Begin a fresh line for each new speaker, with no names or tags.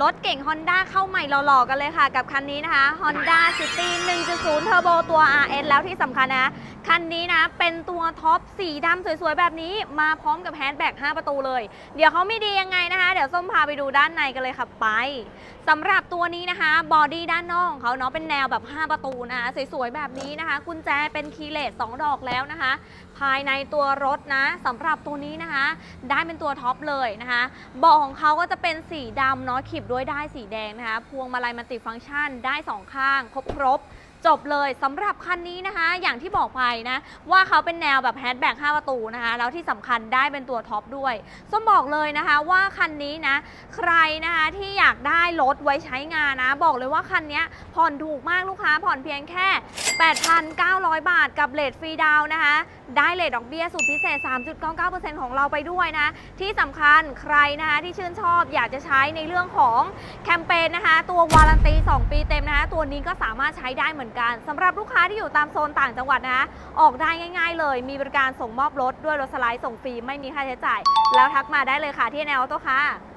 รถเก่ง Honda เข้าใหม่หล่อๆกันเลยค่ะ กับคันนี้นะคะ Honda City 1.0 Turbo ตัว RS แล้วที่สำคัญนะ คันนี้นะ เป็นตัวท็อปสีดำสวยๆ แบบนี้มาพร้อมกับแฮนด์แบ็ก5 ประตูเลย เดี๋ยวเขาไม่ดียังไงนะคะ เดี๋ยวส้มพาไปดูด้านในกันเลยค่ะไปสำหรับตัวนี้นะคะบอดี้ด้านนอกของเขาเนาะเป็นแนวแบบ 5 ประตูนะคะสวยๆแบบนี้นะคะ กุญแจเป็นคีย์เลส2ดอกแล้วนะคะ ภายในตัวรถนะสำหรับตัวนี้นะคะ ได้เป็นตัวท็อปเลยนะคะเบาะของเขาก็จะเป็นสีดำเนาะขีบด้วยได้สีแดงนะคะ พวงมาลัยมัลติฟังก์ชันได้สองข้าง ครบครบ จบเลยสำหรับคันนี้นะคะ อย่างที่บอกไปนะ ว่าเขาเป็นแนวแบบแฮชแบ็ก5ประตูนะคะ แล้วที่สำคัญได้เป็นตัวท็อปด้วยส้มบอกเลยนะคะว่าคันนี้นะ ใครนะคะที่อยากได้รถไว้ใช้งานนะ บอกเลยว่าคันนี้ผ่อนถูกมากลูกค้าผ่อนเพียงแค่ 8,900 บาทกับเลทฟรีดาวนะคะ ได้เลทดอกเบี้ยสุดพิเศษ 3.99%ของเราไปด้วยนะ ที่สำคัญใครนะคะที่ชื่นชอบอยากจะใช้ในเรื่องของแคมเปญนะคะ ตัววารันตี 2 ปีเต็มนะคะ ตัวนี้ก็สามารถใช้ได้เหมือนกันสำหรับลูกค้าที่อยู่ตามโซนต่างจังหวัดนะคะ ออกได้ง่าย ๆ เลย มีบริการส่งมอบรถด้วยรถสไลด์ส่งฟรีไม่มีค่าใช้จ่าย แล้วทักมาได้เลยค่ะที่แนวโต้ค่ะ